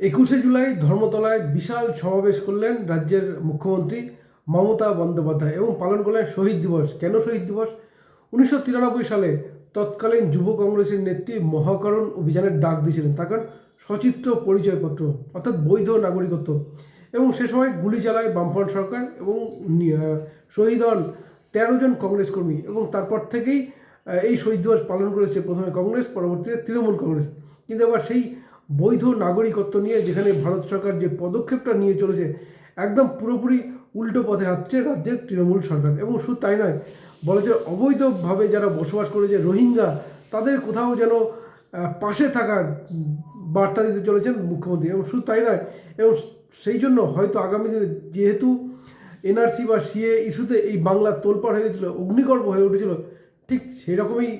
একুশে জুলাই ধর্মতলায় বিশাল সমাবেশ করলেন রাজ্যের মুখ্যমন্ত্রী মমতা বন্দ্যোপাধ্যায় এবং পালন করলেন শহীদ দিবস। কেন শহীদ দিবস? উনিশশো তিরানব্বই সালে তৎকালীন যুব কংগ্রেসের নেত্রী মহাকরণ অভিযানের ডাক দিয়েছিলেন। তার কারণ সচিত্র পরিচয়পত্র, অর্থাৎ বৈধ নাগরিকত্ব। এবং সে সময় গুলি চালায় বামফ্রন্ট সরকার এবং শহীদ হন তেরো জন কংগ্রেস কর্মী এবং তারপর থেকেই এই শহীদ দিবস পালন করেছে প্রথমে কংগ্রেস, পরবর্তীতে তৃণমূল কংগ্রেস। কিন্তু এবার সেই বৈধ নাগরিকত্ব নিয়ে যেখানে ভারত সরকার যে পদক্ষেপটা নিয়ে চলেছে, একদম পুরোপুরি উল্টো পথে হাঁটছে রাজ্যের তৃণমূল সরকার। এবং শুধু তাই নয়, বলা যায় অবৈধভাবে যারা বসবাস করেছে রোহিঙ্গা, তাদের কোথাও যেন পাশে থাকার বার্তা দিতে চলেছেন মুখ্যমন্ত্রী। এবং শুধু তাই নয়, এবং সেই জন্য হয়তো আগামী দিনে যেহেতু এনআরসি বা সিএ ইস্যুতে এই বাংলা তোলপাড় হয়ে গেছিল, অগ্নিগর্ভ হয়ে উঠেছিল, ঠিক সেরকমই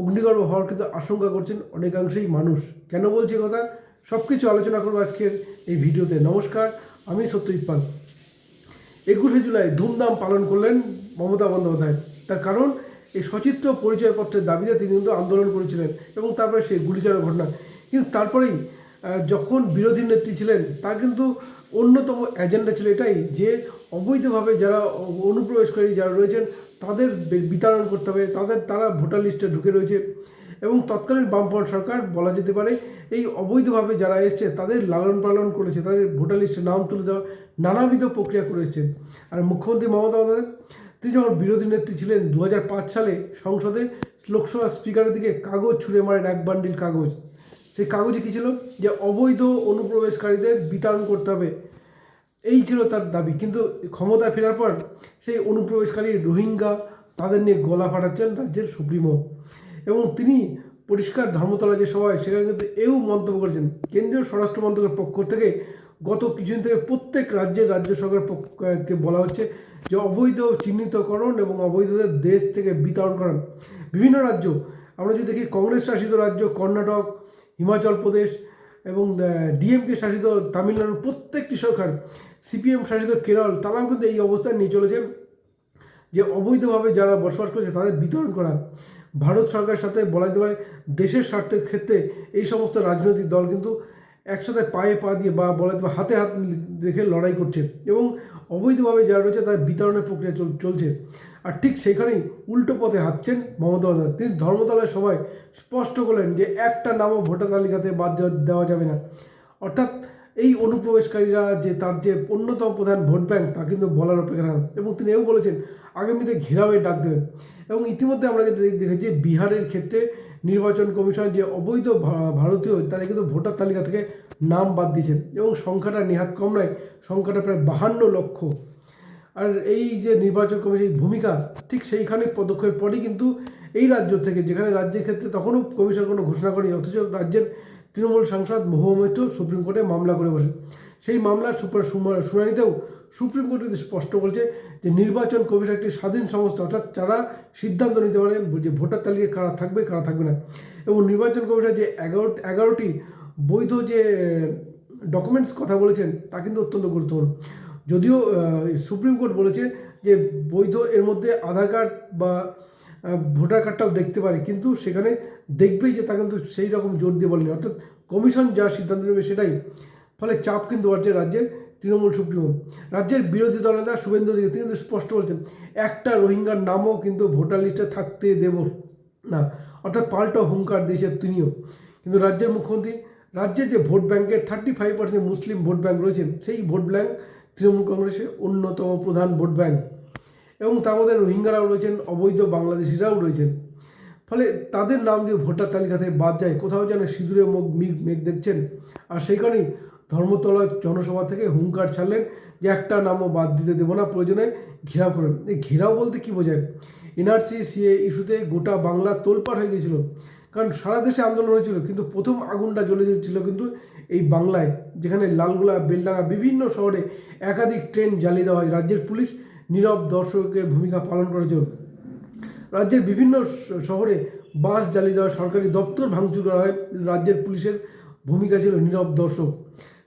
অগ্নিগর্ভ হওয়ার কিন্তু আশঙ্কা করছেন অনেকাংশেই মানুষ। কেন বলছি কথা? সব কিছু আলোচনা করব আজকের এই ভিডিওতে। নমস্কার, আমি সত্যজিৎ পাল। একুশে জুলাই ধুমধাম পালন করলেন মমতা বন্দ্যোপাধ্যায়। তার কারণ, এই সচিত্র পরিচয়পত্রের দাবিতে তিনি কিন্তু আন্দোলন করেছিলেন এবং তারপরে সেই গুলিচালনার ঘটনা। কিন্তু তারপরেই যখন বিরোধী নেত্রী ছিলেন, তার কিন্তু অন্যতম এজেন্ডা ছিল এটাই যে, অবৈধভাবে যারা অনুপ্রবেশকারী যারা রয়েছেন, তাদের বে- বিতাড়ন করতে হবে। তাদের, তারা ভোটার লিস্টে ঢুকে রয়েছে। এবং তৎকালীন বামফ্রন্ট সরকার বলা যেতে পারে, এই অবৈধভাবে যারা এসছে তাদের লালন পালন করেছে, তাদের ভোটার লিস্টে নাম তুলে দেওয়া নানাবিধ প্রক্রিয়া করে এসছে। আর মুখ্যমন্ত্রী মমতা বন্দ্যোপাধ্যায়, তিনি যখন বিরোধী নেত্রী ছিলেন দু হাজার পাঁচ সালে সংসদে লোকসভা স্পিকারের দিকে কাগজ ছুঁড়ে মারেন এক বান্ডিল কাগজ। সেই কাগজে কী ছিল? যে অবৈধ অনুপ্রবেশকারীদের বিতরণ করতে হবে। এই ছিল তার দাবি। কিন্তু ক্ষমতায় ফেরার পর সেই অনুপ্রবেশকারী রোহিঙ্গা তাদের নিয়ে গলা ফাটাচ্ছেন রাজ্যের সুপ্রিমো। এবং তিনি পরিষ্কার ধর্মতলা যে সভায় সেখানে কিন্তু এও মন্তব্য করেছেন। কেন্দ্রীয় স্বরাষ্ট্র মন্ত্রকের পক্ষ থেকে গত কিছুদিন থেকে প্রত্যেক রাজ্যের রাজ্য সরকারের পক্ষকে বলা হচ্ছে যে অবৈধ চিহ্নিতকরণ এবং অবৈধদের দেশ থেকে বিতরণ করা। বিভিন্ন রাজ্য, আমরা যদি দেখি কংগ্রেস শাসিত রাজ্য কর্ণাটক, হিমাচল প্রদেশ এবং ডিএমকে শাসিত তামিলনাড়ুর প্রত্যেকটি সরকার, সিপিএম শাসিত কেরল, তারাও কিন্তু এই অবস্থায় নিয়ে চলেছে যে অবৈধভাবে যারা বসবাস করছে তাদের বিতরণ করা। ভারত সরকারের সাথে বলা যেতে পারে দেশের স্বার্থের ক্ষেত্রে এই সমস্ত রাজনৈতিক দল কিন্তু একসাথে পায়ে পা দিয়ে বা বলা যেতে পারে হাতে হাত রেখে লড়াই করছে এবং অবৈধভাবে যারা রয়েছে তার বিতরণের প্রক্রিয়া চল- চলছে। আর ঠিক সেখানেই উল্টো পথে হাঁটছেন মমতা বন্দ্যোপাধ্যায়। তিনি ধর্মতলায় সবাই স্পষ্ট করলেন যে একটা নামও ভোটার তালিকাতে বাদ দেওয়া যাবে না। অর্থাৎ এই অনুপ্রবেশকারীরা যে তার যে অন্যতম প্রধান ভোট ব্যাংক, তা কিন্তু বলার অপেক্ষা। এবং তিনি এও বলেছেন, আগামীতে ঘেরাওয়ে ডাক দেবেন। এবং ইতিমধ্যে আমরা যেটা দেখ- দেখেছি, বিহারের ক্ষেত্রে নির্বাচন কমিশন যে অবৈধ ভারতীয়, তাদের কিন্তু ভোটার তালিকা থেকে নাম বাদ দিয়েছেন। এবং সংখ্যাটা নেহাত কম নয়, সংখ্যাটা প্রায় বাহান্ন লক্ষ। আর এই যে নির্বাচন কমিশনের ভূমিকা, ঠিক সেইখানে পদক্ষেপের পরেই কিন্তু এই রাজ্য থেকে, যেখানে রাজ্যের ক্ষেত্রে তখনও কমিশন কোনো ঘোষণা করেনি, অথচ রাজ্যের তৃণমূল সাংসদ মহুয়া সুপ্রিম কোর্টে মামলা করে বসে। সেই মামলার সুপার শুনানিতেও সুপ্রিম কোর্ট স্পষ্ট বলছে যে নির্বাচন কমিশন একটি স্বাধীন সংস্থা, অর্থাৎ যারা সিদ্ধান্ত নিতে পারে যে ভোটার তালিকায় কারা থাকবে কারা থাকবে না। এবং নির্বাচন কমিশন যে এগারো এগারোটি বৈধ যে ডকুমেন্টস কথা বলেছেন, তা কিন্তু অত্যন্ত গুরুত্বপূর্ণ। যদিও সুপ্রিম কোর্ট বলেছে যে বৈধ এর মধ্যে আধার কার্ড বা ভোটার কার্ডটাও দেখতে পারে। কিন্তু সেখানে দেখবেই যে তা কিন্তু সেই রকম জোর দিয়ে বলেনি। অর্থাৎ কমিশন যা সিদ্ধান্ত নেবে সেটাই। ফলে চাপ কিন্তু বাড়ছে রাজ্যের তৃণমূল সুপ্রিমো। রাজ্যের বিরোধী দলনেতা শুভেন্দু তিনি কিন্তু স্পষ্ট বলছেন, একটা রোহিঙ্গার নামও কিন্তু ভোটার লিস্টে থাকতে দেব না। অর্থাৎ পাল্টা হুঙ্কার দিয়েছে তিনিও। কিন্তু রাজ্যের মুখ্যমন্ত্রী, রাজ্যের যে ভোট ব্যাংকের থার্টি ফাইভ পার্সেন্ট মুসলিম ভোট ব্যাংক রয়েছে, সেই ভোট ব্যাংক তৃণমূল কংগ্রেসের অন্যতম প্রধান ভোট ব্যাংক। এবং তার মধ্যে রোহিঙ্গারাও রয়েছেন, অবৈধ বাংলাদেশিরাও রয়েছেন। ফলে তাদের নাম দিয়ে ভোটার তালিকা থেকে বাদ যায়, কোথাও যেন সিঁদুরে মুখ মেঘ মেঘ দেখছেন। আর সেইখানেই ধর্মতলা জনসভা থেকে হুঙ্কার ছাড়লেন যে একটা নামও বাদ দিতে দেবো না, প্রয়োজনে ঘেরাও করেন। এই ঘেরাও বলতে কি বোঝায়? এনআরসি, সিএ ইস্যুতে গোটা বাংলা তোলপাড় হয়ে গেছিল কারণ সারা দেশে আন্দোলন হয়েছিল, কিন্তু প্রথম আগুনটা জ্বলে ছিল কিন্তু এই বাংলায়, যেখানে লালগোলা, বেলডাঙ্গা বিভিন্ন শহরে একাধিক ট্রেন জ্বালিয়ে দেওয়া হয়। রাজ্যের পুলিশ নীরব দর্শকের ভূমিকা পালন করেছিল রাজ্যের বিভিন্ন শহরে বাস জ্বালিয়ে দেওয়া সরকারি দপ্তর ভাঙচুর করা হয়। রাজ্যের পুলিশের ভূমিকা ছিল নীরব দর্শক।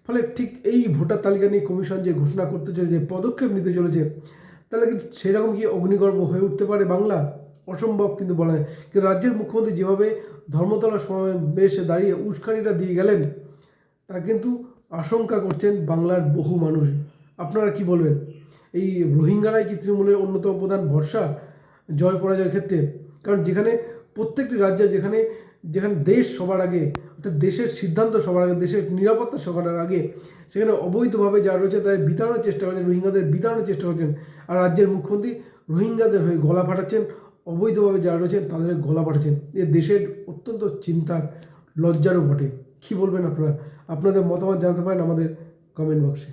ফলে ঠিক এই ভোটার তালিকা নিয়ে কমিশন যে ঘোষণা করতে চলেছে, পদক্ষেপ নিতে চলেছে, তাহলে কি সেরকম কি অগ্নিগর্ভ হয়ে উঠতে পারে বাংলা? অসম্ভব কিন্তু বলা যায়। কিন্তু রাজ্যের মুখ্যমন্ত্রী যেভাবে ধর্মতলা সমাবেশে দাঁড়িয়ে উস্কানিটা দিয়ে গেলেন, তা কিন্তু আশঙ্কা করছেন বাংলার বহু মানুষ। আপনারা কি বলবেন? এই রোহিঙ্গারাই কি তৃণমূলের অন্যতম প্রধান ভরসা জয় পরাজয়ের ক্ষেত্রে? কারণ যেখানে প্রত্যেকটি রাজ্যে যেখানে যেখানে দেশ সবার আগে, অর্থাৎ দেশের সিদ্ধান্ত সবার আগে, দেশের নিরাপত্তা সবার আগে, সেখানে অবৈধভাবে যারা রয়েছে তাদের বিতাড়ানোর চেষ্টা করছেন, রোহিঙ্গাদের বিতাড়ানোর চেষ্টা করছেন। আর রাজ্যের মুখ্যমন্ত্রী রোহিঙ্গাদের হয়ে গলা ফাটাচ্ছেন, অবৈধভাবে যারা রয়েছেন তাদের গলা ফাটাচ্ছেন। এ দেশের অত্যন্ত চিন্তার লজ্জারও বটে। কী বলবেন আপনারা? আপনাদের মতামত জানাতে পারেন আমাদের কমেন্ট বক্সে